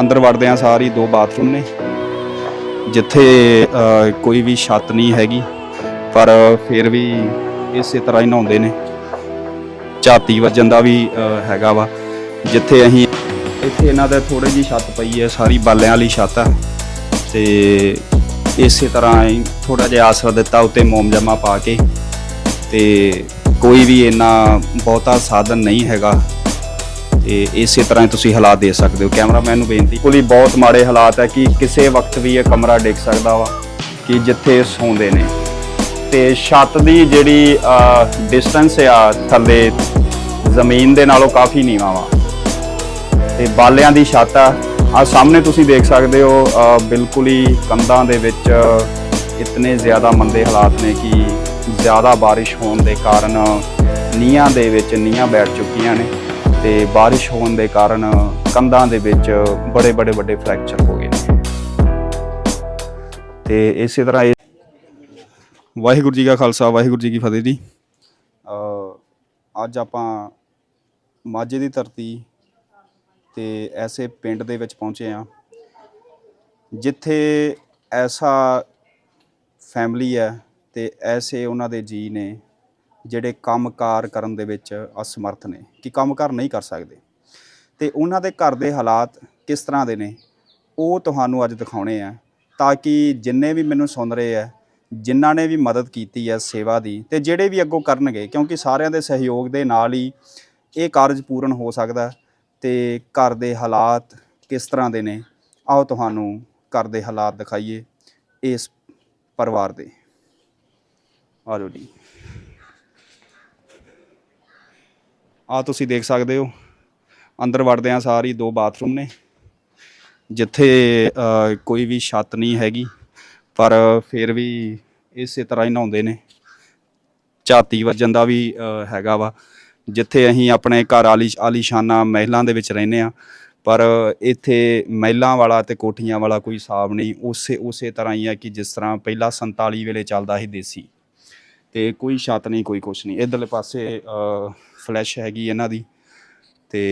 ਅੰਦਰ ਵੜਦੇ ਆ ਸਾਰੀ, ਦੋ ਬਾਥਰੂਮ ਨੇ। ਜਿੱਥੇ ਕੋਈ ਵੀ ਛੱਤ ਨਹੀਂ ਹੈਗੀ, ਪਰ ਫਿਰ ਵੀ ਇਸੇ ਤਰ੍ਹਾਂ ਹੀ ਨਹਾਉਂਦੇ ਨੇ। ਝਾਤੀ ਵੱਜਣ ਦਾ ਵੀ ਹੈਗਾ ਵਾ। ਜਿੱਥੇ ਅਸੀਂ, ਇੱਥੇ ਇਹਨਾਂ ਦਾ ਥੋੜੀ ਜੀ ਛੱਤ ਪਈ ਹੈ, ਸਾਰੀ ਬਾਲਿਆਂ ਵਾਲੀ ਛੱਤ ਆ। ਤੇ ਇਸੇ ਤਰ੍ਹਾਂ ਹੀ ਥੋੜਾ ਜਿਹਾ ਆਸਰਾ ਦਿੱਤਾ, ਉੱਤੇ ਮੋਮਜਮਾ ਪਾ ਕੇ। ਤੇ ਕੋਈ ਵੀ ਇੰਨਾ ਬਹੁਤਾ ਸਾਧਨ ਨਹੀਂ ਹੈਗਾ। ਤੇ ਇਸੇ ਤਰ੍ਹਾਂ ਹੀ ਤੁਸੀਂ ਹਾਲਾਤ ਦੇ ਸਕਦੇ ਹੋ। ਕੈਮਰਾਮੈਨ ਨੂੰ ਬੇਨਤੀ, ਕੋਲੀ ਬਹੁਤ ਮਾੜੇ ਹਾਲਾਤ ਹੈ ਕਿ ਕਿਸੇ ਵਕਤ ਵੀ ਇਹ ਕਮਰਾ ਡਿੱਗ ਸਕਦਾ ਵਾ, ਕਿ ਜਿੱਥੇ ਸੌਂਦੇ ਨੇ। ਤੇ ਛੱਤ ਦੀ ਜਿਹੜੀ ਡਿਸਟੈਂਸ ਆ, ਥੱਲੇ ਜ਼ਮੀਨ ਦੇ ਨਾਲੋਂ ਕਾਫੀ ਨੀਵਾਂ ਵਾ। ਤੇ ਬਾਲਿਆਂ ਦੀ ਛੱਤ ਆ। ਆ ਸਾਹਮਣੇ ਤੁਸੀਂ ਦੇਖ ਸਕਦੇ ਹੋ ਬਿਲਕੁਲ ਹੀ ਕੰਧਾਂ ਦੇ ਵਿੱਚ ਇਤਨੇ ਜ਼ਿਆਦਾ ਮੰਦੇ ਹਾਲਾਤ ਨੇ ਕਿ ਜ਼ਿਆਦਾ ਬਾਰਿਸ਼ ਹੋਣ ਦੇ ਕਾਰਨ ਨੀਹਾਂ ਦੇ ਵਿੱਚ ਨੀਹਾਂ ਬੈਠ ਚੁੱਕੀਆਂ ਨੇ। ਤੇ ਬਾਰਿਸ਼ ਹੋਣ ਦੇ ਕਾਰਨ ਕੰਧਾਂ ਦੇ ਵਿੱਚ ਬੜੇ ਬੜੇ ਵੱਡੇ ਫ੍ਰੈਕਚਰ ਹੋ ਗਏ ਨੇ। ਤੇ ਇਸੇ ਤਰ੍ਹਾਂ ਇਹ ਵਾਹਿਗੁਰੂ ਜੀ ਕਾ ਖਾਲਸਾ ਵਾਹਿਗੁਰੂ ਜੀ ਕੀ ਫਤਿਹ ਜੀ। ਅ, ਅੱਜ ਆਪਾਂ ਮਾਝੇ ਦੀ ਧਰਤੀ ਤੇ ਐਸੇ ਪਿੰਡ ਦੇ ਵਿੱਚ ਪਹੁੰਚੇ ਆ ਜਿੱਥੇ ਐਸਾ ਫੈਮਿਲੀ ਹੈ ਤੇ ਐਸੇ ਉਹਨਾਂ ਦੇ ਜੀ ਨੇ ਜਿਹੜੇ ਕੰਮਕਾਰ ਕਰਨ ਦੇ ਵਿੱਚ ਅਸਮਰਥ ਨੇ, ਕਿ ਕੰਮਕਾਰ ਨਹੀਂ ਕਰ ਸਕਦੇ। ਤੇ ਉਹਨਾਂ ਦੇ ਘਰ ਦੇ ਹਾਲਾਤ ਕਿਸ ਤਰ੍ਹਾਂ ਦੇ ਨੇ, ਉਹ ਤੁਹਾਨੂੰ ਅੱਜ ਦਿਖਾਉਣੇ ਆ, ਤਾਂ ਕਿ ਜਿੰਨੇ ਵੀ ਮੈਨੂੰ ਸੁਣ ਰਹੇ ਆ, ਜਿਨ੍ਹਾਂ ਨੇ ਵੀ ਮਦਦ ਕੀਤੀ ਹੈ ਸੇਵਾ ਦੀ, ਤੇ ਜਿਹੜੇ ਵੀ ਅੱਗੋਂ ਕਰਨਗੇ, ਕਿਉਂਕਿ ਸਾਰਿਆਂ ਦੇ ਸਹਿਯੋਗ ਦੇ ਨਾਲ ਹੀ ਇਹ ਕਾਰਜ ਪੂਰਨ ਹੋ ਸਕਦਾ ਹੈ ਤੇ ਘਰ ਦੇ ਹਾਲਾਤ ਕਿਸ ਤਰ੍ਹਾਂ ਦੇ ਨੇ, ਆਓ ਤੁਹਾਨੂੰ ਘਰ ਦੇ ਹਾਲਾਤ ਦਿਖਾਈਏ ਇਸ ਪਰਿਵਾਰ ਦੇ। ਆਜੋ ਜੀ। ਆ ਤੁਸੀਂ ਦੇਖ ਸਕਦੇ ਹੋ। ਅੰਦਰ ਵੜਦੇ ਆ ਸਾਰੀ, ਦੋ ਬਾਥਰੂਮ ਨੇ। ਜਿੱਥੇ ਕੋਈ ਵੀ ਛੱਤ ਨਹੀਂ ਹੈਗੀ, ਪਰ ਫਿਰ ਵੀ ਇਸੇ ਤਰ੍ਹਾਂ ਹੀ ਨਹਾਉਂਦੇ ਨੇ। ਝਾਤੀ ਵੱਜਣ ਦਾ ਵੀ ਹੈਗਾ ਵਾ। ਜਿੱਥੇ ਅਸੀਂ ਆਪਣੇ ਘਰ ਆਲੀ, ਆਲੀਸ਼ਾਨਾ ਮਹਿਲਾਂ ਦੇ ਵਿੱਚ ਰਹਿੰਦੇ ਆ, ਪਰ ਇੱਥੇ ਮਹਿਲਾਂ ਵਾਲਾ ਤੇ ਕੋਠੀਆਂ ਵਾਲਾ ਕੋਈ ਹਿਸਾਬ ਨਹੀਂ। ਉਸੇ ਉਸੇ ਤਰ੍ਹਾਂ ਹੀ ਆ ਕਿ ਜਿਸ ਤਰ੍ਹਾਂ ਪਹਿਲਾਂ 47 ਵੇਲੇ ਚੱਲਦਾ ਸੀ ਦੇਸੀ। ਤੇ ਕੋਈ ਛੱਤ ਨਹੀਂ, ਕੋਈ ਕੁਛ ਨਹੀਂ। ਇਧਰਲੇ ਪਾਸੇ ਫਲੈਸ਼ ਹੈਗੀ ਇਹਨਾਂ ਦੀ ਤੇ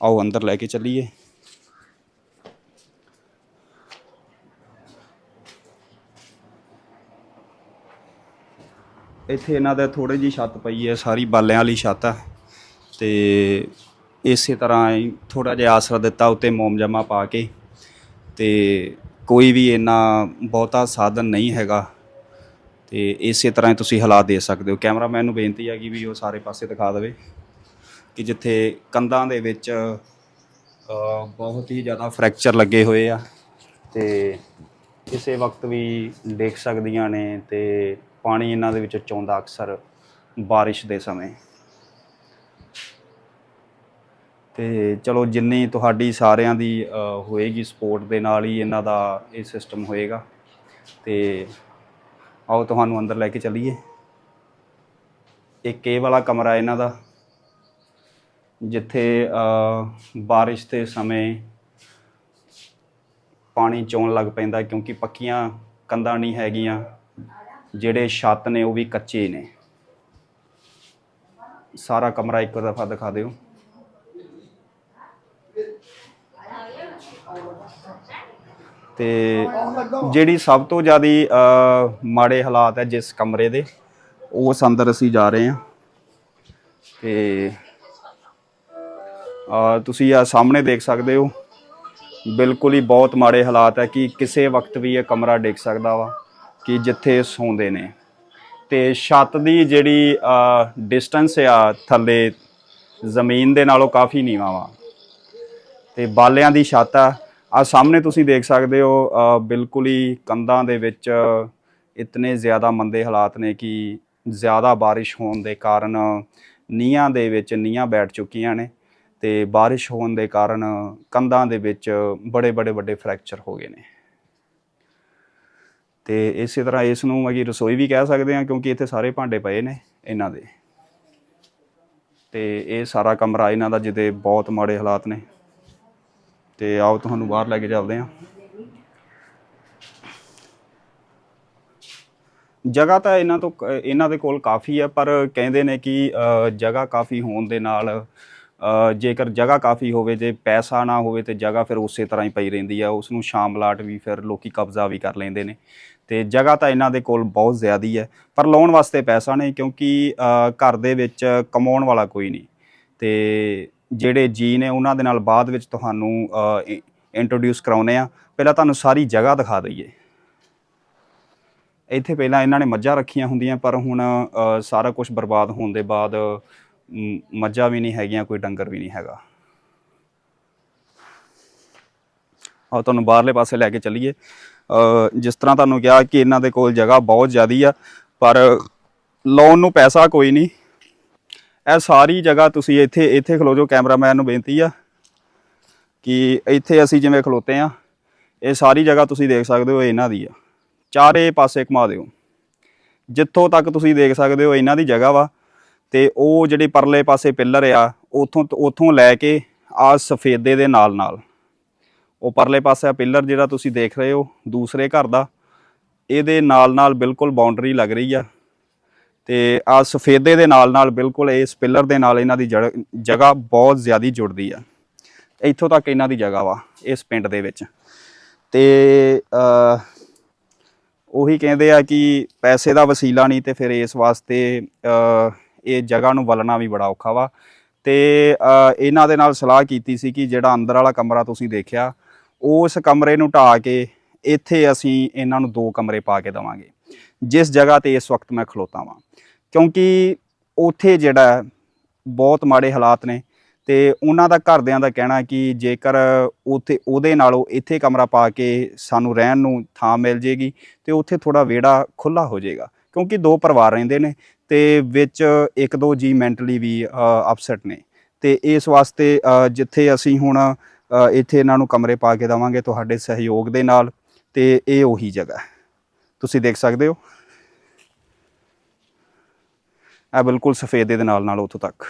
ਆਓ ਅੰਦਰ ਲੈ ਕੇ ਚੱਲੀਏ। ਇੱਥੇ ਇਹਨਾਂ ਦਾ ਥੋੜੀ ਜੀ ਛੱਤ ਪਈ ਹੈ, ਸਾਰੀ ਬਾਲਿਆਂ ਵਾਲੀ ਛੱਤ ਆ ਤੇ ਇਸੇ ਤਰ੍ਹਾਂ ਹੀ ਥੋੜਾ ਜਿਹਾ ਆਸਰਾ ਦਿੱਤਾ, ਉੱਤੇ ਮੋਮਜਮਾ ਪਾ ਕੇ ਤੇ ਕੋਈ ਵੀ ਇੰਨਾ ਬਹੁਤਾ ਸਾਧਨ ਨਹੀਂ ਹੈਗਾ। ਤੇ ਇਸੇ ਤਰ੍ਹਾਂ ਹੀ ਤੁਸੀਂ ਹਾਲਾਤ ਦੇ ਸਕਦੇ ਹੋ। ਕੈਮਰਾਮੈਨ ਨੂੰ ਬੇਨਤੀ ਹੈ ਕਿ ਵੀ ਉਹ ਸਾਰੇ ਪਾਸੇ ਦਿਖਾ ਦੇਵੇ ਕਿ ਜਿੱਥੇ ਕੰਧਾਂ ਦੇ ਵਿੱਚ ਅ, ਬਹੁਤ ਹੀ ਜ਼ਿਆਦਾ ਫ੍ਰੈਕਚਰ ਲੱਗੇ ਹੋਏ ਆ ਤੇ ਕਿਸੇ ਵਕਤ ਵੀ ਡਿੱਗ ਸਕਦੀਆਂ ਨੇ ਤੇ ਪਾਣੀ ਇਹਨਾਂ ਦੇ ਵਿੱਚ ਚੌਂਦਾ ਅਕਸਰ ਬਾਰਿਸ਼ ਦੇ ਸਮੇਂ। ਤੇ ਚਲੋ ਜਿੰਨੀ ਤੁਹਾਡੀ ਸਾਰਿਆਂ ਦੀ ਅ, ਹੋਏਗੀ ਸਪੋਰਟ ਦੇ ਨਾਲ ਹੀ ਇਹਨਾਂ ਦਾ ਇਹ ਸਿਸਟਮ ਹੋਏਗਾ ਤੇ ਆਓ ਤੁਹਾਨੂੰ ਅੰਦਰ ਲੈ ਕੇ ਚੱਲੀਏ। ਇੱਕ ਇਹ ਵਾਲਾ ਕਮਰਾ ਇਹਨਾਂ ਦਾ, ਜਿੱਥੇ ਬਾਰਿਸ਼ ਦੇ ਸਮੇਂ ਪਾਣੀ ਚੋਣ ਲੱਗ ਪੈਂਦਾ ਕਿਉਂਕਿ ਪੱਕੀਆਂ ਕੰਧਾਂ ਨਹੀਂ ਹੈਗੀਆਂ, ਜਿਹੜੇ ਛੱਤ ਨੇ ਉਹ ਵੀ ਕੱਚੇ ਨੇ। ਸਾਰਾ ਕਮਰਾ ਇੱਕ ਦਫਾ ਦਿਖਾ ਦਿਓ। ਤੇ ਜਿਹੜੀ ਸਭ ਤੋਂ ਜ਼ਿਆਦਾ ਮਾੜੇ ਹਾਲਾਤ ਹੈ ਜਿਸ ਕਮਰੇ ਦੇ ਉਸ ਅੰਦਰ ਅਸੀਂ ਜਾ ਰਹੇ ਹਾਂ। ਤੇ ਤੁਸੀਂ ਆ ਸਾਹਮਣੇ ਦੇਖ ਸਕਦੇ ਹੋ। ਬਿਲਕੁਲ ਹੀ ਬਹੁਤ ਮਾੜੇ ਹਾਲਾਤ ਹੈ ਕਿ ਕਿਸੇ ਵਕਤ ਵੀ ਇਹ ਕਮਰਾ ਡਿੱਗ ਸਕਦਾ ਵਾ, ਕਿ ਜਿੱਥੇ ਸੌਂਦੇ ਨੇ। ਤੇ ਛੱਤ ਦੀ ਜਿਹੜੀ ਡਿਸਟੈਂਸ ਆ, ਥੱਲੇ ਜ਼ਮੀਨ ਦੇ ਨਾਲੋਂ ਕਾਫੀ ਨੀਵਾਂ ਵਾ। ਤੇ ਬਾਲਿਆਂ ਦੀ ਛੱਤ ਆ ਆ ਸਾਹਮਣੇ ਤੁਸੀਂ ਦੇਖ ਸਕਦੇ ਹੋ ਬਿਲਕੁਲ ਹੀ ਕੰਧਾਂ ਦੇ ਵਿੱਚ ਇਤਨੇ ਜ਼ਿਆਦਾ ਮੰਦੇ ਹਾਲਾਤ ਨੇ ਕਿ ਜ਼ਿਆਦਾ ਬਾਰਿਸ਼ ਹੋਣ ਦੇ ਕਾਰਨ ਨੀਹਾਂ ਦੇ ਵਿੱਚ ਨੀਹਾਂ ਬੈਠ ਚੁੱਕੀਆਂ ਨੇ ਤੇ ਬਾਰਿਸ਼ ਹੋਣ ਦੇ ਕਾਰਨ ਕੰਧਾਂ ਦੇ ਵਿੱਚ ਬੜੇ ਬੜੇ, ਵੱਡੇ ਫ੍ਰੈਕਚਰ ਹੋ ਗਏ ਨੇ। ਤੇ ਇਸੇ ਤਰ੍ਹਾਂ ਇਸ ਨੂੰ ਅਗੀ ਰਸੋਈ ਵੀ ਕਹਿ ਸਕਦੇ ਹਾਂ ਕਿਉਂਕਿ ਇੱਥੇ ਸਾਰੇ ਭਾਂਡੇ ਪਏ ਨੇ ਇਹਨਾਂ ਦੇ। ਤੇ ਇਹ ਸਾਰਾ ਕਮਰਾ ਇਹਨਾਂ ਦਾ ਜਿਹਦੇ ਬਹੁਤ ਮਾੜੇ ਹਾਲਾਤ ਨੇ। ਤੇ ਆਓ ਤੁਹਾਨੂੰ ਬਾਹਰ ਲੈ ਕੇ ਚੱਲਦੇ ਹਾਂ। ਜਗ੍ਹਾ ਤਾਂ ਇਹਨਾਂ ਤੋਂ ਕ- ਇਹਨਾਂ ਦੇ ਕੋਲ ਕਾਫੀ ਹੈ, ਪਰ ਕਹਿੰਦੇ ਨੇ ਕਿ ਜਗ੍ਹਾ ਕਾਫੀ ਹੋਣ ਦੇ ਨਾਲ ਜੇਕਰ ਜਗ੍ਹਾ ਕਾਫੀ ਹੋਵੇ ਜੇ ਪੈਸਾ ਨਾ ਹੋਵੇ ਤੇ ਜਗ੍ਹਾ ਫਿਰ ਉਸੇ ਤਰ੍ਹਾਂ ਹੀ ਪਈ ਰਹਿੰਦੀ ਆ। ਉਸ ਨੂੰ ਸ਼ਾਮਲਾਟ ਵੀ ਫਿਰ ਲੋਕੀ ਕਬਜ਼ਾ ਵੀ ਕਰ ਲੈਂਦੇ ਨੇ। ਤੇ ਜਗ੍ਹਾ ਤਾਂ ਇਹਨਾਂ ਦੇ ਕੋਲ ਬਹੁਤ ਜ਼ਿਆਦੀ ਹੈ, ਪਰ ਲਾਉਣ ਵਾਸਤੇ ਪੈਸਾ ਨਹੀਂ ਕਿਉਂਕਿ ਘਰ ਦੇ ਵਿੱਚ ਕਮਾਉਣ ਵਾਲਾ ਕੋਈ ਨਹੀਂ। ਤੇ ਜਿਹੜੇ ਜੀ ਨੇ ਉਹਨਾਂ ਦੇ ਨਾਲ ਬਾਅਦ ਵਿੱਚ ਤੁਹਾਨੂੰ ਇੰਟਰੋਡਿਊਸ ਕਰਾਉਨੇ ਆ ਪਹਿਲਾਂ ਤੁਹਾਨੂੰ ਸਾਰੀ ਜਗ੍ਹਾ ਦਿਖਾ ਦਈਏ। ਇੱਥੇ ਪਹਿਲਾਂ ਇਹਨਾਂ ਨੇ ਮੱਝਾਂ ਰੱਖੀਆਂ ਹੁੰਦੀਆਂ, ਪਰ ਹੁਣ ਸਾਰਾ ਕੁਝ ਬਰਬਾਦ ਹੋਣ ਦੇ ਬਾਅਦ ਮੱਝਾਂ ਵੀ ਨਹੀਂ ਹੈਗੀਆਂ, ਕੋਈ ਡੰਗਰ ਵੀ ਨਹੀਂ ਹੈਗਾ। ਆ ਤੁਹਾਨੂੰ ਬਾਹਰਲੇ ਪਾਸੇ ਲੈ ਕੇ ਚੱਲੀਏ। ਜਿਸ ਤਰ੍ਹਾਂ ਤੁਹਾਨੂੰ ਕਿਹਾ ਕਿ ਇਹਨਾਂ ਦੇ ਕੋਲ ਜਗ੍ਹਾ ਬਹੁਤ ਜ਼ਿਆਦੀ ਆ, ਪਰ ਲੋਨ ਨੂੰ ਪੈਸਾ ਕੋਈ ਨਹੀਂ। ਇਹ ਸਾਰੀ ਜਗ੍ਹਾ ਤੁਸੀਂ ਇੱਥੇ ਇੱਥੇ ਖਲੋ ਜਾਓ, ਕੈਮਰਾਮੈਨ ਨੂੰ ਬੇਨਤੀ ਆ ਕਿ ਇੱਥੇ ਅਸੀਂ ਜਿਵੇਂ ਖਲੋਤੇ ਆ, ਇਹ ਸਾਰੀ ਜਗ੍ਹਾ ਤੁਸੀਂ ਦੇਖ ਸਕਦੇ ਹੋ ਇਹਨਾਂ ਦੀ ਆ। ਚਾਰੇ ਪਾਸੇ ਘੁਮਾ ਦਿਓ। ਜਿੱਥੋਂ ਤੱਕ ਤੁਸੀਂ ਦੇਖ ਸਕਦੇ ਹੋ ਇਹਨਾਂ ਦੀ ਜਗ੍ਹਾ ਵਾ, ਤੇ ਉਹ ਜਿਹੜੇ ਪਰਲੇ ਪਾਸੇ ਪਿੱਲਰ ਆ, ਉਥੋਂ ਉਥੋਂ ਲੈ ਕੇ ਆ ਸਫੇਦੇ ਦੇ ਨਾਲ ਨਾਲ ਉਹ ਪਰਲੇ ਪਾਸੇ ਆ ਪਿੱਲਰ ਜਿਹੜਾ ਤੁਸੀਂ ਦੇਖ ਰਹੇ ਹੋ, ਦੂਸਰੇ ਘਰ ਦਾ, ਇਹਦੇ ਨਾਲ ਨਾਲ ਬਿਲਕੁਲ ਬਾਉਂਡਰੀ ਲੱਗ ਰਹੀ ਆ। ਤੇ ਆ ਸਫੇਦੇ ਦੇ ਨਾਲ ਨਾਲ ਬਿਲਕੁਲ ਇਸ ਪਿੱਲਰ ਦੇ ਨਾਲ ਇਹਨਾਂ ਦੀ ਜੜ- ਜਗ੍ਹਾ ਬਹੁਤ ਜ਼ਿਆਦੀ ਜੁੜਦੀ ਆ। ਇੱਥੋਂ ਤੱਕ ਇਹਨਾਂ ਦੀ ਜਗ੍ਹਾ ਵਾ, ਇਸ ਪਿੰਡ ਦੇ ਵਿੱਚ। ਤੇ ਉਹੀ ਕਹਿੰਦੇ ਆ ਕਿ ਪੈਸੇ ਦਾ ਵਸੀਲਾ ਨਹੀਂ ਤੇ ਫਿਰ ਇਸ ਵਾਸਤੇ ਇਹ ਜਗ੍ਹਾ ਨੂੰ ਵਲਣਾ ਵੀ ਬੜਾ ਔਖਾ ਵਾ। ਤੇ ਇਹਨਾਂ ਦੇ ਨਾਲ ਸਲਾਹ ਕੀਤੀ ਸੀ ਕਿ ਜਿਹੜਾ ਅੰਦਰ ਵਾਲਾ ਕਮਰਾ ਤੁਸੀਂ ਦੇਖਿਆ ਉਸ ਕਮਰੇ ਨੂੰ ਢਾ ਕੇ ਇੱਥੇ ਅਸੀਂ ਇਹਨਾਂ ਨੂੰ ਦੋ ਕਮਰੇ ਪਾ ਕੇ ਦਵਾਂਗੇ। ਜਿਸ ਜਗ੍ਹਾ ਤੇ ਇਸ ਵਕਤ ਮੈਂ ਖਲੋਤਾ ਵਾਂ। ਕਿਉਂਕਿ ਉੱਥੇ ਜਿਹੜਾ ਬਹੁਤ ਮਾੜੇ ਹਾਲਾਤ ਨੇ ਤੇ ਉਹਨਾਂ ਦਾ ਘਰਦਿਆਂ ਦਾ ਕਹਿਣਾ ਕਿ ਜੇਕਰ ਉੱਥੇ, ਉਹਦੇ ਨਾਲੋਂ ਇੱਥੇ ਕਮਰਾ ਪਾ ਕੇ ਸਾਨੂੰ ਰਹਿਣ ਨੂੰ ਥਾਂ ਮਿਲ ਜੇਗੀ ਤੇ ਉੱਥੇ ਥੋੜਾ ਵਿਹੜਾ ਖੁੱਲਾ ਹੋ ਜਾਏਗਾ ਕਿਉਂਕਿ ਦੋ ਪਰਿਵਾਰ ਰਹਿੰਦੇ ਨੇ ਤੇ ਵਿੱਚ ਇੱਕ ਦੋ ਜੀ ਮੈਂਟਲੀ ਵੀ ਅਪਸੈਟ ਨੇ। ਤੇ ਇਸ ਵਾਸਤੇ ਜਿੱਥੇ ਅਸੀਂ ਹੁਣ ਇੱਥੇ ਇਹਨਾਂ ਨੂੰ ਕਮਰੇ ਪਾ ਕੇ ਦਵਾਂਗੇ ਤੁਹਾਡੇ ਸਹਿਯੋਗ ਦੇ ਨਾਲ ਤੇ ਇਹ ਉਹੀ ਜਗ੍ਹਾ ਹੈ। ਤੁਸੀਂ ਦੇਖ ਸਕਦੇ ਹੋ। ਇਹ ਬਿਲਕੁਲ ਸਫੇਦੇ ਦੇ ਨਾਲ ਨਾਲ ਉੱਥੋਂ ਤੱਕ।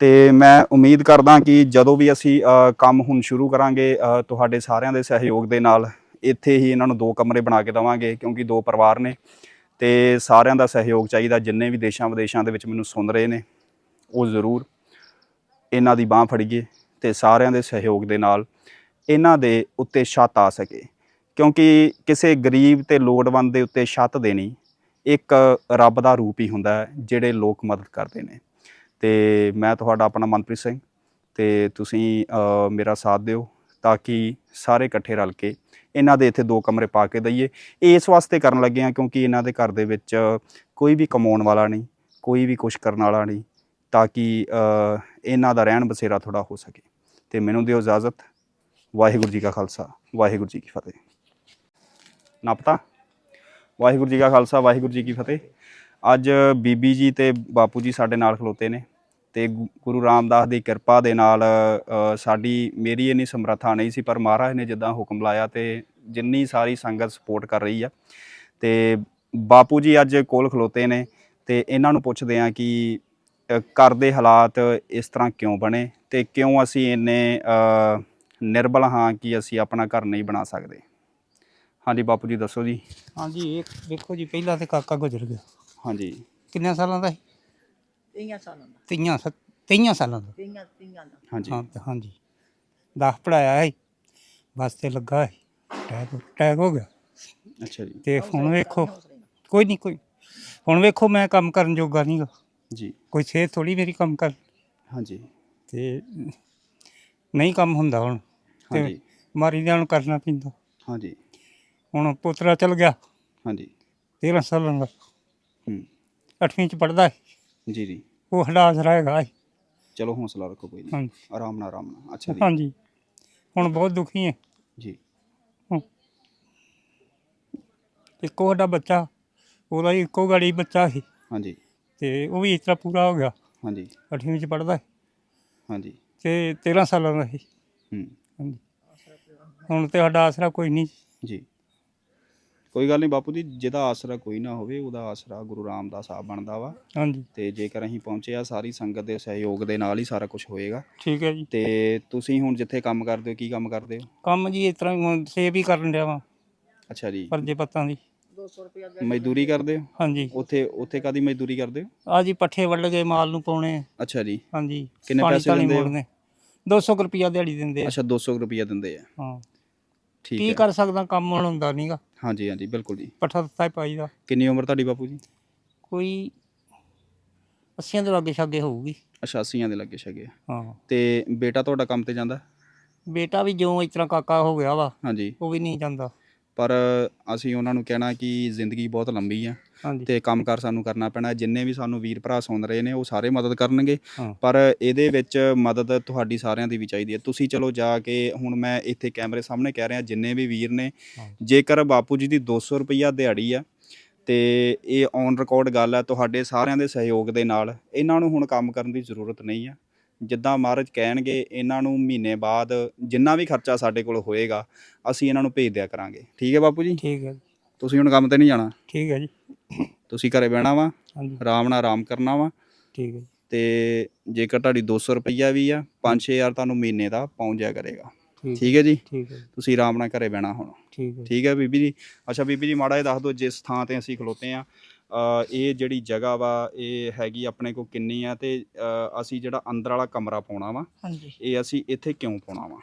ਤੇ ਮੈਂ ਉਮੀਦ ਕਰਦਾ ਕਿ ਜਦੋਂ ਵੀ ਅਸੀਂ ਕੰਮ ਹੁਣ ਸ਼ੁਰੂ ਕਰਾਂਗੇ ਤੁਹਾਡੇ ਸਾਰਿਆਂ ਦੇ ਸਹਿਯੋਗ ਦੇ ਨਾਲ ਇੱਥੇ ਹੀ ਇਹਨਾਂ ਨੂੰ ਦੋ ਕਮਰੇ ਬਣਾ ਕੇ ਦਵਾਂਗੇ, ਕਿਉਂਕਿ ਦੋ ਪਰਿਵਾਰ ਨੇ ਤੇ ਸਾਰਿਆਂ ਦਾ ਸਹਿਯੋਗ ਚਾਹੀਦਾ। ਜਿੰਨੇ ਵੀ ਦੇਸ਼ਾਂ ਵਿਦੇਸ਼ਾਂ ਦੇ ਵਿੱਚ ਮੈਨੂੰ ਸੁਣ ਰਹੇ ਨੇ, ਉਹ ਜ਼ਰੂਰ ਇਹਨਾਂ ਦੀ ਬਾਹ ਫੜੀਏ। ਤੇ ਸਾਰਿਆਂ ਦੇ ਸਹਿਯੋਗ ਦੇ ਨਾਲ ਇਹਨਾਂ ਦੇ ਉੱਤੇ ਛੱਤ ਆ ਸਕੇ। ਕਿਉਂਕਿ ਕਿਸੇ ਗਰੀਬ ਤੇ ਲੋੜਵੰਦ ਦੇ ਉੱਤੇ ਛੱਤ ਦੇਣੀ ਇੱਕ ਰੱਬ ਦਾ ਰੂਪ ਹੀ ਹੁੰਦਾ ਹੈ, ਜਿਹੜੇ ਲੋਕ ਮਦਦ ਕਰਦੇ ਨੇ। ਤੇ ਮੈਂ ਤੁਹਾਡਾ ਆਪਣਾ ਮਨਪ੍ਰੀਤ ਸਿੰਘ ਤੇ ਤੁਸੀਂ ਮੇਰਾ ਸਾਥ ਦਿਓ ਤਾਂ ਕਿ ਸਾਰੇ ਇਕੱਠੇ ਰਲ ਕੇ ਇਹਨਾਂ ਦੇ ਇੱਥੇ ਦੋ ਕਮਰੇ ਪਾ ਕੇ ਦਈਏ। ਇਸ ਵਾਸਤੇ ਕਰਨ ਲੱਗੇ ਆ ਕਿਉਂਕਿ ਇਹਨਾਂ ਦੇ ਘਰ ਦੇ ਵਿੱਚ ਕੋਈ ਵੀ ਕਮਾਉਣ ਵਾਲਾ ਨਹੀਂ, ਕੋਈ ਵੀ ਕੁਝ ਕਰਨ ਵਾਲਾ ਨਹੀਂ ਤਾਂ ਕਿ ਇਹਨਾਂ ਦਾ ਰਹਿਣ ਬਸੇਰਾ ਥੋੜਾ ਹੋ ਸਕੇ। ਤੇ ਮੈਨੂੰ ਦਿਓ ਇਜਾਜ਼ਤ। ਵਾਹਿਗੁਰੂ ਜੀ ਕਾ ਖਾਲਸਾ, ਵਾਹਿਗੁਰੂ ਜੀ ਕੀ ਫਤਿਹ। ਨਾ ਪਤਾ? ਵਾਹਿਗੁਰੂ ਜੀ ਕਾ ਖਾਲਸਾ, ਵਾਹਿਗੁਰੂ ਜੀ ਕੀ ਫਤਿਹ। ਅੱਜ ਬੀਬੀ ਜੀ ਤੇ ਬਾਪੂ ਜੀ ਸਾਡੇ ਨਾਲ ਖਲੋਤੇ ਨੇ ਤੇ ਗੁ- ਗੁਰੂ ਰਾਮਦਾਸ ਦੀ ਕਿਰਪਾ ਦੇ ਨਾਲ ਸਾਡੀ ਮੇਰੀ ਇੰਨੀ ਸਮਰੱਥਾ ਨਹੀਂ ਸੀ, ਪਰ ਮਹਾਰਾਜ ਨੇ ਜਿੱਦਾਂ ਹੁਕਮ ਲਾਇਆ ਤੇ ਜਿੰਨੀ ਸਾਰੀ ਸੰਗਤ ਸਪੋਰਟ ਕਰ ਰਹੀ ਆ। ਤੇ ਬਾਪੂ ਜੀ ਅੱਜ ਕੋਲ ਖਲੋਤੇ ਨੇ ਤੇ ਇਹਨਾਂ ਨੂੰ ਪੁੱਛਦੇ ਆ ਕਿ ਘਰ ਦੇ ਹਾਲਾਤ ਇਸ ਤਰ੍ਹਾਂ ਕਿਉਂ ਬਣੇ ਤੇ ਕਿਉਂ ਅਸੀਂ ਇੰਨੇ ਅ, ਨਿਰਬਲ ਹਾਂ ਕਿ ਅਸੀਂ ਆਪਣਾ ਘਰ ਨਹੀਂ ਬਣਾ ਸਕਦੇ? ਹਾਂਜੀ ਬਾਪੂ ਜੀ ਦੱਸੋ ਜੀ। ਹਾਂਜੀ ਇਹ ਵੇਖੋ ਜੀ ਪਹਿਲਾਂ ਤੇ ਕਾਕਾ ਗੁਜ਼ਰ ਗਿਆ। ਹਾਂਜੀ। ਕਿੰਨੇ ਸਾਲਾਂ ਦਾ ਸੀ? ਤੀਆਂ ਸਾਲਾਂ ਦਾ। ਤੀਆਂ ਸ- ਤੇਈਆਂ ਸਾਲਾਂ ਦਾ? ਹਾਂਜੀ। ਹਾਂ ਹਾਂਜੀ। 10 ਪੜਾਇਆ ਹੈ ਬਸ ਤੇ ਲੱਗਾ ਹੈ ਟੈਗ ਟੈਗ ਹੋ ਗਿਆ। ਅੱਛਾ ਜੀ। ਤੇ ਹੁਣ ਵੇਖੋ ਕੋਈ ਨਹੀਂ ਕੋਈ ਹੁਣ ਵੇਖੋ ਮੈਂ ਕੰਮ ਕਰਨ ਜੋਗਾ ਨਹੀਂ ਗਾ। ਜੀ। ਕੋਈ ਸਿਹਤ ਥੋੜੀ ਮੇਰੀ ਕੰਮ ਕਰ। ਹਾਂਜੀ। ਤੇ ਨਹੀਂ ਕੰਮ ਹੁੰਦਾ ਹੁਣ। ਤੇ ਹਾਂਜੀ। ਮਾਰੀ ਦਾ ਹੁਣ ਕਰਨਾ ਪੈਂਦਾ। ਹਾਂਜੀ। ਹੁਣ ਪੋਤਰਾ ਚਲ ਗਿਆ। ਹਾਂਜੀ। 13 ਸਾਲਾਂ ਦਾ। ਹੂੰ। 8ਵੀਂ ਚ ਪੜਦਾ ਜੀ ਜੀ। ਉਹ ਹਲਾਸ ਰਹੇਗਾ ਚਲੋ ਹੌਸਲਾ ਰੱਖੋ ਕੋਈ ਨਹੀਂ। ਹਾਂਜੀ। ਆਰਾਮ ਨਾਲ ਆਰਾਮ ਨਾਲ। ਅੱਛਾ ਜੀ। ਹਾਂਜੀ। ਹੁਣ ਬਹੁਤ ਦੁਖੀ ਹੈ। ਜੀ। ਇੱਕੋ ਸਾਡਾ ਬੱਚਾ। ਉਹਦਾ ਹੀ ਇੱਕੋ ਗਾੜੀ ਬੱਚਾ ਸੀ। ਹਾਂਜੀ। ਤੇ ਉਹ ਵੀ ਇਸ ਤਰ੍ਹਾਂ ਪੂਰਾ ਹੋ ਗਿਆ। ਹਾਂਜੀ। 8ਵੀਂ ਚ ਪੜਦਾ ਹਾਂਜੀ। ਤੇ 13 ਸਾਲਾਂ ਦਾ ਸੀ। ਹੂੰ। ਹਾਂਜੀ। ਹੁਣ ਤੇ ਸਾਡਾ ਆਸਰਾ ਕੋਈ ਨਹੀਂ। ਜੀ। ਕੋਈ ਗੱਲ ਨਹੀਂ ਬਾਪੂ ਜੀ ਜਿਹਦਾ ਆਸਰਾ ਕੋਈ ਨਾ ਹੋਵੇ ਉਹਦਾ ਆਸਰਾ ਗੁਰੂ ਰਾਮਦਾਸ ਆਪ ਬਣਦਾ ਵਾ। ਹਾਂਜੀ। ਤੇ ਜੇਕਰ ਅਸੀਂ ਪਹੁੰਚੇ ਆ ਸਾਰੀ ਸੰਗਤ ਦੇ ਸਹਿਯੋਗ ਦੇ ਨਾਲ ਹੀ ਸਾਰਾ ਕੁਝ ਹੋਏਗਾ। ਠੀਕ ਹੈ ਜੀ। ਤੇ ਤੁਸੀਂ ਹੁਣ ਜਿੱਥੇ ਕੰਮ ਕਰਦੇ ਹੋ ਕੀ ਕੰਮ ਕਰਦੇ ਹੋ? ਕੰਮ ਜੀ ਇਸ ਤਰ੍ਹਾਂ ਹੀ ਹੁਣ ਸੇਵ ਹੀ ਕਰਨ ਡਿਆ ਵਾਂ। ਅੱਛਾ ਜੀ। ਪਰਜੇ ਪੱਤਾਂ ਦੀ। 200 ਰੁਪਇਆ ਦੇ ਮਜ਼ਦੂਰੀ ਕਰਦੇ ਹੋ? ਹਾਂਜੀ। ਉੱਥੇ ਉੱਥੇ ਕਾਦੀ ਮਜ਼ਦੂਰੀ ਕਰਦੇ ਹੋ? ਆ ਜੀ ਪੱਠੇ ਵੱਢ ਕੇ ਮਾਲ ਨੂੰ ਪਾਉਣੇ। ਅੱਛਾ ਜੀ। ਹਾਂਜੀ। ਕਿੰਨੇ ਪਾਣੀ ਪੈਸੇ ਧਾਣੀ ਦਿੰਦੇ ਹੋ? ਮੋੜਨੇ। 200 ਰੁਪਿਆ ਦਿਹਾੜੀ ਦਿੰਦੇ ਆ। ਅੱਛਾ 200 ਰੁਪਏ ਦਿੰਦੇ ਆ। ਹਾਂ। ਠੀਕ ਕੀ ਹੈ। ਕਰ ਸਕਦਾ ਕੰਮ ਹੁਣ ਹੁੰਦਾ ਨਹੀਂਗਾ ਹਾਂਜੀ ਹਾਂਜੀ ਬਿਲਕੁਲ ਜੀ। ਪੱਠਾ ਦਿੱਤਾ ਹੀ ਪਾਈਦਾ ਕਿੰਨੀ ਉਮਰ ਤੁਹਾਡੀ ਬਾਪੂ ਜੀ? ਕੋਈ 80 ਦੇ ਲਾਗੇ ਛਾਗੇ ਹੋਊਗੀ। ਅੱਛਾ 80 ਦੇ ਲੱਗੇ ਛਗੇ। ਹਾਂ। ਤੇ ਬੇਟਾ ਤੁਹਾਡਾ ਕੰਮ ਤੇ ਜਾਂਦਾ? ਬੇਟਾ ਵੀ ਜਿਉਂ ਇਸ ਤਰ੍ਹਾਂ ਕਾਕਾ ਹੋ ਗਿਆ ਵਾ ਹਾਂਜੀ। ਉਹ ਵੀ ਨਹੀਂ ਜਾਂਦਾ। ਪਰ ਅਸੀਂ ਉਹਨਾਂ ਨੂੰ ਕਹਿਣਾ ਕਿ ਜ਼ਿੰਦਗੀ ਬਹੁਤ ਲੰਬੀ ਆ ਹਾਂਜੀ। ਤੇ ਕੰਮਕਾਰ ਸਾਨੂੰ ਕਰਨਾ ਪੈਣਾ। ਜਿੰਨੇ ਵੀ ਸਾਨੂੰ ਵੀਰ ਭਰਾ ਸੁਣ ਰਹੇ ਨੇ ਉਹ ਸਾਰੇ ਮਦਦ ਕਰਨਗੇ। ਹਾਂ। ਪਰ ਇਹਦੇ ਵਿੱਚ ਮਦਦ ਤੁਹਾਡੀ ਸਾਰਿਆਂ ਦੀ ਵੀ ਚਾਹੀਦੀ ਹੈ। ਤੁਸੀਂ ਚਲੋ ਜਾ ਕੇ ਹੁਣ ਮੈਂ ਇੱਥੇ ਕੈਮਰੇ ਸਾਹਮਣੇ ਕਹਿ ਰਿਹਾ ਜਿੰਨੇ ਵੀ ਵੀਰ ਨੇ ਹਾਂ। ਜੇਕਰ ਬਾਪੂ ਜੀ ਦੀ 200 ਰੁਪਈਆ ਦਿਹਾੜੀ ਆ ਤੇ ਇਹ ਔਨ ਰਿਕਾਰਡ ਗੱਲ ਹੈ ਤੁਹਾਡੇ ਸਾਰਿਆਂ ਦੇ ਸਹਿਯੋਗ ਦੇ ਨਾਲ ਇਹਨਾਂ ਨੂੰ ਹੁਣ ਕੰਮ ਕਰਨ ਦੀ ਜ਼ਰੂਰਤ ਨਹੀਂ ਆ। ਜਿੱਦਾਂ ਮਹਾਰਾਜ ਕਹਿਣਗੇ ਇਹਨਾਂ ਨੂੰ ਮਹੀਨੇ ਬਾਅਦ ਜਿੰਨਾ ਵੀ ਖਰਚਾ ਸਾਡੇ ਕੋਲ ਹੋਏਗਾ ਅਸੀਂ ਇਹਨਾਂ ਨੂੰ ਭੇਜ ਦਿਆ ਕਰਾਂਗੇ। ਠੀਕ ਹੈ ਬਾਪੂ ਜੀ? ਠੀਕ ਹੈ ਜੀ, ਤੁਸੀਂ ਹੁਣ ਕੰਮ ਤੇ ਨਹੀਂ ਜਾਣਾ? ਠੀਕ ਹੈ ਜੀ। ਤੁਸੀਂ ਘਰੇ ਬਹਿਣਾ ਵਾ ਹਾਂਜੀ। ਆਰਾਮ ਨਾਲ ਆਰਾਮ ਕਰਨਾ ਵਾ। ਠੀਕ ਹੈ ਜੀ, ਤੇ ਜੇਕਰ ਤੁਹਾਡੀ 200 ਰੁਪਈਆ ਵੀ ਆ 5-6000 ਤੁਹਾਨੂੰ ਮਹੀਨੇ ਦਾ ਪਹੁੰਚ ਜਾਇਆ ਕਰੇਗਾ। ਠੀਕ। ਠੀਕ ਹੈ ਜੀ? ਠੀਕ ਹੈ ਜੀ, ਤੁਸੀਂ ਆਰਾਮ ਨਾਲ ਘਰੇ ਬਹਿਣਾ ਹੁਣ। ਠੀਕ ਹੈ ਜੀ। ਠੀਕ ਹੈ ਬੀਬੀ ਜੀ। ਅੱਛਾ ਬੀਬੀ ਜੀ ਮਾੜਾ ਜਿਹਾ ਦੱਸ ਦਿਓ ਜਿਸ ਥਾਂ ਤੇ ਅਸੀਂ ਖਲੋਤੇ ਆ ਇਹ ਜਿਹੜੀ ਜਗ੍ਹਾ ਵਾ ਇਹ ਹੈਗੀ ਆਪਣੇ ਕੋਲ ਕਿੰਨੀ ਆ ਤੇ ਅ, ਅਸੀਂ ਜਿਹੜਾ ਅੰਦਰ ਵਾਲਾ ਕਮਰਾ ਪਾਉਣਾ ਵਾ ਹਾਂਜੀ। ਇਹ ਅਸੀਂ ਇੱਥੇ ਕਿਉਂ ਪਾਉਣਾ ਵਾ?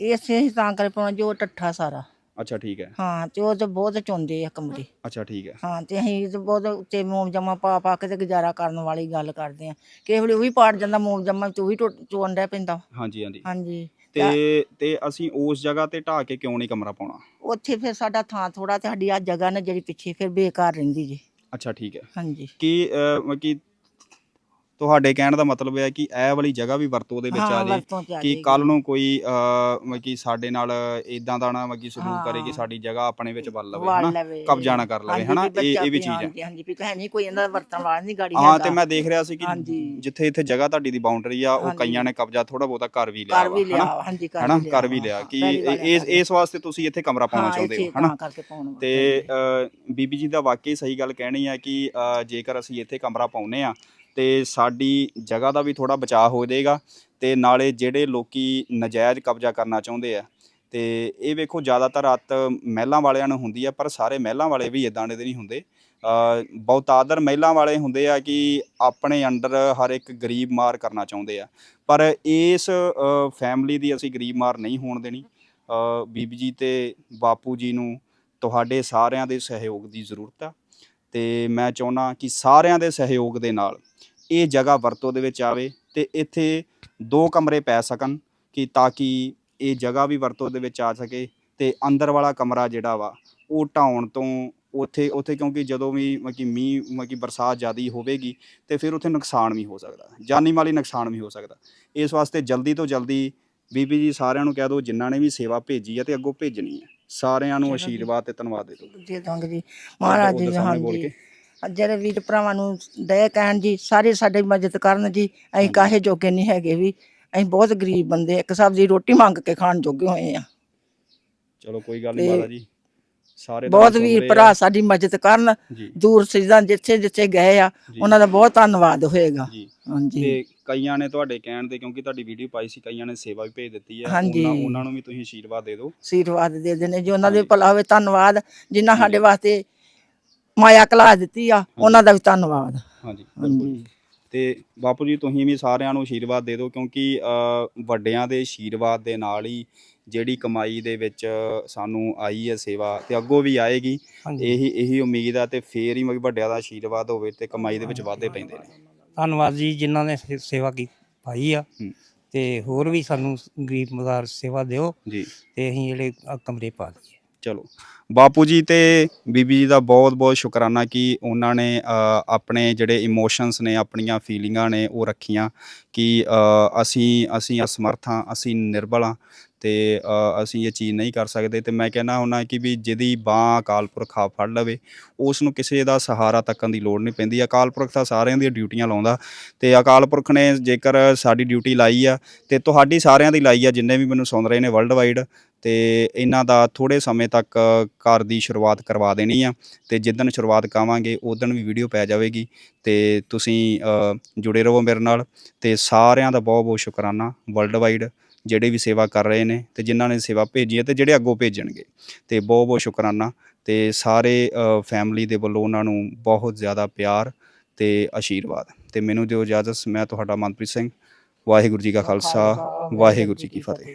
ਇਹ ਅਸੀਂ ਅਸੀਂ ਤਾਂ ਕਰ ਪਾਉਣਾ ਜੋ ਟੱਠਾ ਸਾਰਾ। ਅੱਛਾ ਠੀਕ ਹੈ। ਹਾਂ ਤੇ ਉਹ ਤੇ ਬਹੁਤ ਚੁੰਦੇ ਆ ਕਮਰੇ। ਅੱਛਾ ਠੀਕ ਹੈ। ਹਾਂ ਤੇ ਅਸੀਂ ਤੇ ਬਹੁਤ ਉੱਤੇ ਮੋਮ ਜਮਾ ਪਾ ਪਾ ਕੇ ਤੇ ਗੁਜ਼ਾਰਾ ਕਰਨ ਵਾਲੀ ਗੱਲ ਕਰਦੇ ਆ। ਕਿਸੇ ਵੇਲੇ ਉਹ ਵੀ ਪਾੜ ਜਾਂਦਾ ਮੋਮ ਜਮਾ ਤੇ ਉਹ ਵੀ ਚੋਣ ਰਹਿ ਪੈਂਦਾ। ਹਾਂਜੀ ਹਾਂਜੀ। ਹਾਂਜੀ। ਤੇ ਤੇ ਅਸੀਂ ਉਸ ਜਗ੍ਹਾ ਤੇ ਢਾ ਕੇ ਕਿਉਂ ਨਹੀਂ ਕਮਰਾ ਪਾਉਣਾ? ਉੱਥੇ ਫਿਰ ਸਾਡਾ ਥਾਂ ਥੋੜਾ ਤੇ ਸਾਡੀ ਆ ਜਗ੍ਹਾ ਨਾ ਜਿਹੜੀ ਪਿੱਛੇ ਫਿਰ ਬੇਕਾਰ ਰਹਿੰਦੀ ਜੀ। ਅੱਛਾ ਠੀਕ ਹੈ। ਹਾਂਜੀ। ਕੀ ਅ, ਮਤਲਬ ਕਿ ਤੁਹਾਡੇ ਕਹਿਣ ਦਾ ਮਤਲਬ ਹੈ ਕਿ ਇਹ ਵਾਲੀ ਜਗ੍ਹਾ ਵੀ ਵਰਤੋਂ ਦੇ ਵਿੱਚ ਹਾਂ ਆ ਜੇ ਵਰਤੋਂ ਚ ਆ ਕਿ ਜਾਏਗੀ। ਕੱਲ ਨੂੰ ਕੋਈ ਅ, ਮਤਲਬ ਕਿ ਸਾਡੇ ਨਾਲ ਇਦਾਂ ਦਾ ਨਾ ਮਤਲਬ ਕਿ ਸਲੂਕ ਹਾਂ। ਕਰੇ ਕਿ ਸਾਡੀ ਜਗ੍ਹਾ ਆਪਣੇ ਵਿੱਚ ਵੱਲ ਲਵੇ ਹਨਾ ਲਵੇ। ਕਬਜ਼ਾ ਨਾ ਕਰ ਲਵੇ ਹਾਂਜੀ, ਹਨਾ ਵੀ ਇਹ ਬੱਚਾ ਇਹ ਵੀ ਵੀ ਚੀਜ਼ ਹੈ ਹਾਂਜੀ ਹਾਂਜੀ ਵੀ ਨਹੀਂ ਕੋਈ ਇਹਨਾਂ ਦਾ ਵਰਤਣ ਵਾਲਾ ਨਹੀਂ ਗਾੜੀ ਹਾਂ ਹੈਗਾ। ਤੇ ਮੈਂ ਦੇਖ ਰਿਹਾ ਸੀ ਕਿ ਹਾਂਜੀ। ਜਿੱਥੇ ਇੱਥੇ ਜਗ੍ਹਾ ਤੁਹਾਡੀ ਦੀ ਬਾਉਂਡਰੀ ਆ ਉਹ ਹਾਂਜੀ। ਕਈਆਂ ਨੇ ਕਬਜ਼ਾ ਥੋੜਾ ਬਹੁਤਾ ਕਰ ਵੀ ਲਿਆ ਕਰ ਵੀ ਵਾ, ਲਿਆ ਹਨਾ ਹਾਂਜੀ ਕਰ ਹਨਾ ਵੀ ਲਿਆ ਕਰ ਵੀ ਲਿਆ ਹਾਂ, ਕਿ ਪਹਿਲੀ ਵਾਰ ਇਸ। ਇਸ ਵਾਸਤੇ ਤੁਸੀਂ ਇੱਥੇ ਕਮਰਾ ਪਾਉਣਾ ਹਾਂ, ਚਾਹੁੰਦੇ ਹੋ ਹਨਾ ਤਾਂ ਕਰਕੇ ਪਾਉਣ ਤੇ ਵਾਸਤੇ। ਅ, ਬੀਬੀ ਜੀ ਦਾ ਵਾਕਈ ਸਹੀ ਗੱਲ ਕਹਿਣੀ ਆ ਕਿ ਜੇਕਰ ਅਸੀਂ ਇੱਥੇ ਕਮਰਾ ਪਾਉਨੇ ਆ ਤੇ ਸਾਡੀ ਜਗ੍ਹਾ ਦਾ ਵੀ ਥੋੜਾ ਬਚਾਅ ਹੋ ਜਾਏਗਾ ਤੇ ਨਾਲੇ ਜਿਹੜੇ ਲੋਕੀ ਨਜਾਇਜ਼ ਕਬਜ਼ਾ ਕਰਨਾ ਚਾਹੁੰਦੇ ਆ, ਤੇ ਇਹ ਵੇਖੋ ਜ਼ਿਆਦਾਤਰ ਅੱਤ ਮਹਿਲਾਂ ਵਾਲਿਆਂ ਨੂੰ ਹੁੰਦੀ ਆ, ਪਰ ਸਾਰੇ ਮਹਿਲਾਂ ਵਾਲੇ ਵੀ ਇਦਾਂ ਦੇ ਨਹੀਂ ਹੁੰਦੇ। ਬਹੁਤਾਦਰ ਮਹਿਲਾਂ ਵਾਲੇ ਹੁੰਦੇ ਆ ਕਿ ਆਪਣੇ ਅੰਡਰ ਹਰ ਇੱਕ ਗਰੀਬ ਮਾਰ ਕਰਨਾ ਚਾਹੁੰਦੇ ਆ। ਪਰ ਇਸ ਫੈਮਿਲੀ ਦੀ ਅਸੀਂ ਗਰੀਬ ਮਾਰ ਨਹੀਂ ਹੋਣ ਦੇਣੀ। ਬੀਬੀ ਜੀ ਤੇ ਬਾਪੂ ਜੀ ਨੂੰ ਤੁਹਾਡੇ ਸਾਰਿਆਂ ਦੇ ਸਹਿਯੋਗ ਦੀ ਜ਼ਰੂਰਤ ਆ। ਤੇ ਮੈਂ ਚਾਹੁੰਦਾ ਕਿ ਸਾਰਿਆਂ ਦੇ ਸਹਿਯੋਗ ਦੇ ਨਾਲ ਇਹ ਜਗ੍ਹਾ ਵਰਤੋਂ ਦੇ ਵਿੱਚ ਆਵੇ ਤੇ ਇੱਥੇ ਦੋ ਕਮਰੇ ਪੈ ਸਕਣ ਕਿ ਤਾਂ ਕਿ ਇਹ ਜਗ੍ਹਾ ਵੀ ਵਰਤੋਂ ਦੇ ਵਿੱਚ ਆ ਸਕੇ ਤੇ ਅੰਦਰ ਵਾਲਾ ਕਮਰਾ ਜਿਹੜਾ ਵਾ, ਉਹ ਢਾਉਣ ਤੋਂ ਉੱਥੇ ਉੱਥੇ ਕਿਉਂਕਿ ਜਦੋਂ ਵੀ ਮਤਲਬ ਕਿ ਮੀਂਹ, ਮਤਲਬ ਕਿ ਬਰਸਾਤ ਜ਼ਿਆਦੀ ਹੋਵੇਗੀ ਤੇ ਫਿਰ ਉੱਥੇ ਨੁਕਸਾਨ ਵੀ ਹੋ ਸਕਦਾ, ਜਾਨੀ ਮਾਲੀ ਨੁਕਸਾਨ ਵੀ ਹੋ ਸਕਦਾ। ਇਸ ਵਾਸਤੇ ਜਲਦੀ ਤੋਂ ਜਲਦੀ ਬੀਬੀ ਜੀ ਸਾਰਿਆਂ ਨੂੰ ਕਹਿ ਦਿਓ, ਜਿਨ੍ਹਾਂ ਨੇ ਵੀ ਸੇਵਾ ਭੇਜੀ ਹੈ ਤੇ ਅੱਗੋਂ ਭੇਜਣੀ ਹੈ ਸਾਰਿਆਂ ਨੂੰ। ਆਸ਼ੀਰਵਾਦ ਤੇ ਧੰਨਵਾਦ ਦੇ ਦਿਓ। ਦੇ ਦਾਂਗੇ ਜੀ। ਮਹਾਰਾਜ ਜੀ। ਜਿਹੜੇ ਵੀਰ ਭਰਾਵਾਂ ਨੂੰ ਦਇਆ ਕਹਿਣ ਜੀ ਸਾਰੇ ਸਾਡੀ ਮਦਦ ਕਰਨ ਜੀ ਅਸੀਂ ਕਾਹੇ ਜੋਗੇ ਨਹੀਂ ਹੈਗੇ ਵੀ ਅਸੀਂ ਬਹੁਤ ਗਰੀਬ ਬੰਦੇ ਇੱਕ ਦੀ ਰੋਟੀ ਮੰਗ ਕੇ ਖਾਣ ਜੋਗੇ ਹੋਏ ਆ। ਚਲੋ ਕੋਈ ਗੱਲ ਨਹੀਂ ਮਾਤਾ ਜੀ। ਸਾਰੇ ਬਹੁਤ ਵੀਰ ਭਰਾ ਆ। ਸਾਡੀ ਮਦਦ ਕਰਨ ਦੂਰ ਸਿੱਧਾਂ ਜਿੱਥੇ ਜਿੱਥੇ ਗਏ ਆ ਉਹਨਾਂ ਦਾ ਬਹੁਤ ਧੰਨਵਾਦ ਹੋਏਗਾ। ਹਾਂਜੀ। ਤੇ ਕਈਆਂ ਨੇ ਤੁਹਾਡੇ ਕਹਿਣ ਤੇ ਕਿਉਂਕਿ ਤੁਹਾਡੀ ਵੀਡੀਓ ਪਾਈ ਸੀ ਕਈਆਂ ਨੇ ਸੇਵਾ ਵੀ ਭੇਜ ਦਿੱਤੀ ਹੈ ਹਾਂਜੀ। ਉਹਨਾਂ ਉਹਨਾਂ ਨੂੰ ਵੀ ਤੁਸੀਂ ਆਸ਼ੀਰਵਾਦ ਦੇ ਦਿਓ। ਆਸ਼ੀਰਵਾਦ ਦੇ ਦੇਣੇ ਜੀ ਉਹਨਾਂ ਦੇ। ਭਲਾ ਹੋਵੇ ਧੰਨਵਾਦ। ਜਿਨ੍ਹਾਂ ਸਾਡੇ। ਵਾਸਤੇ ਮਾਇਆ ਕਲਾ ਦਿੱਤੀ ਆ ਉਹਨਾਂ ਦਾ ਵੀ ਧੰਨਵਾਦ। ਹਾਂਜੀ ਬਿਲਕੁਲ। ਤੇ ਬਾਪੂ ਜੀ ਤੁਸੀਂ ਵੀ ਸਾਰਿਆਂ ਨੂੰ ਆਸ਼ੀਰਵਾਦ ਦੇ ਦਿਓ ਕਿਉਂਕਿ ਵੱਡਿਆਂ ਦੇ ਆਸ਼ੀਰਵਾਦ ਦੇ ਨਾਲ ਹੀ ਜਿਹੜੀ ਕਮਾਈ ਦੇ ਵਿੱਚ ਸਾਨੂੰ ਆਈ ਹੈ ਸੇਵਾ ਤੇ ਅੱਗੋਂ ਵੀ ਆਏਗੀ ਇਹੀ ਇਹੀ ਉਮੀਦ ਆ ਤੇ ਫੇਰ ਹੀ ਵੱਡਿਆਂ ਦਾ ਆਸ਼ੀਰਵਾਦ ਹੋਵੇ ਤੇ ਕਮਾਈ ਦੇ ਵਿੱਚ ਵਾਧੇ ਪੈਂਦੇ ਨੇ। ਧੰਨਵਾਦ ਜੀ ਜਿਨ੍ਹਾਂ ਨੇ ਸੇ- ਸੇਵਾ ਕੀ ਪਾਈ ਆ। ਹੂੰ। ਤੇ ਹੋਰ ਵੀ ਸਾਨੂੰ ਗਰੀਬ ਮਦਾਰ ਸੇਵਾ ਦਿਓ ਜੀ। ਤੇ ਅਸੀਂ ਜਿਹੜੇ ਆਹ ਕਮਰੇ ਪਾ ਦਈਏ। ਚਲੋ। ਬਾਪੂ ਜੀ ਤੇ ਬੀਬੀ ਜੀ ਦਾ ਬਹੁਤ ਬਹੁਤ ਸ਼ੁਕਰਾਨਾ ਕਿ ਉਹਨਾਂ ਨੇ ਅ, ਆਪਣੇ ਜਿਹੜੇ ਇਮੋਸ਼ਨਸ ਨੇ ਆਪਣੀਆਂ ਫੀਲਿੰਗਾਂ ਨੇ ਉਹ ਰੱਖੀਆਂ ਕਿ ਅ, ਅਸੀਂ ਅਸੀਂ ਅਸਮਰਥ ਅਸੀਂ ਨਿਰਬਲ ਹਾਂ ਤੇ ਅਸੀਂ ਇਹ ਚੀਜ਼ ਨਹੀਂ ਕਰ ਸਕਦੇ ਤੇ ਮੈਂ ਕਹਿੰਦਾ ਹੁੰਦਾ ਕਿ ਵੀ ਜਿਹਦੀ ਬਾਹ ਅਕਾਲ ਪੁਰਖ ਆ ਫੜ ਲਵੇ ਉਸ ਨੂੰ ਕਿਸੇ ਦਾ ਸਹਾਰਾ ਤੱਕਣ ਦੀ ਲੋੜ ਨਹੀਂ ਪੈਂਦੀ। ਅਕਾਲ ਪੁਰਖ ਤਾਂ ਸਾਰਿਆਂ ਦੀਆਂ ਡਿਊਟੀਆਂ ਲਾਉਂਦਾ ਤੇ ਅਕਾਲ ਪੁਰਖ ਨੇ ਜੇਕਰ ਸਾਡੀ ਡਿਊਟੀ ਲਾਈ ਆ ਤੇ ਤੁਹਾਡੀ ਸਾਰਿਆਂ ਦੀ ਲਾਈ ਆ, ਜਿੰਨੇ ਵੀ ਮੈਨੂੰ ਸੁਣ ਰਹੇ ਨੇ ਵਰਲਡ ਵਾਈਡ ਤੇ ਇਹਨਾਂ ਦਾ ਥੋੜੇ ਸਮੇਂ ਤੱਕ ਘਰ ਦੀ ਸ਼ੁਰੂਆਤ ਕਰਵਾ ਦੇਣੀ ਆ ਤੇ ਜਿੱਦਣ ਸ਼ੁਰੂਆਤ ਕਾਵਾਂਗੇ ਉਦੋਂ ਵੀ ਵੀਡੀਓ ਪੈ ਜਾਵੇਗੀ ਤੇ ਤੁਸੀਂ ਜੁੜੇ ਰਹੋ ਮੇਰੇ ਨਾਲ ਤੇ ਸਾਰਿਆਂ ਦਾ ਬਹੁਤ ਬਹੁਤ ਸ਼ੁਕਰਾਨਾ ਵਰਲਡ ਵਾਈਡ ਜਿਹੜੇ ਵੀ ਸੇਵਾ ਕਰ ਰਹੇ ਨੇ ਤੇ ਜਿਨ੍ਹਾਂ ਨੇ ਸੇਵਾ ਭੇਜੀ ਹੈ ਤੇ ਜਿਹੜੇ ਅੱਗੋਂ ਭੇਜਣਗੇ। ਤੇ ਬਹੁਤ ਬਹੁਤ ਸ਼ੁਕਰਾਨਾ। ਤੇ ਸਾਰੇ ਫੈਮਿਲੀ ਦੇ ਵੱਲੋਂ ਉਹਨਾਂ ਨੂੰ ਬਹੁਤ ਜ਼ਿਆਦਾ ਪਿਆਰ ਤੇ ਆਸ਼ੀਰਵਾਦ ਤੇ ਮੈਨੂੰ ਦਿਓ ਇਜਾਜ਼ਤ ਮੈਂ ਤੁਹਾਡਾ ਮਨਪ੍ਰੀਤ ਸਿੰਘ। ਵਾਹਿਗੁਰੂ ਜੀ ਕਾ ਖਾਲਸਾ ਵਾਹਿਗੁਰੂ ਜੀ ਕੀ ਫਤਿਹ।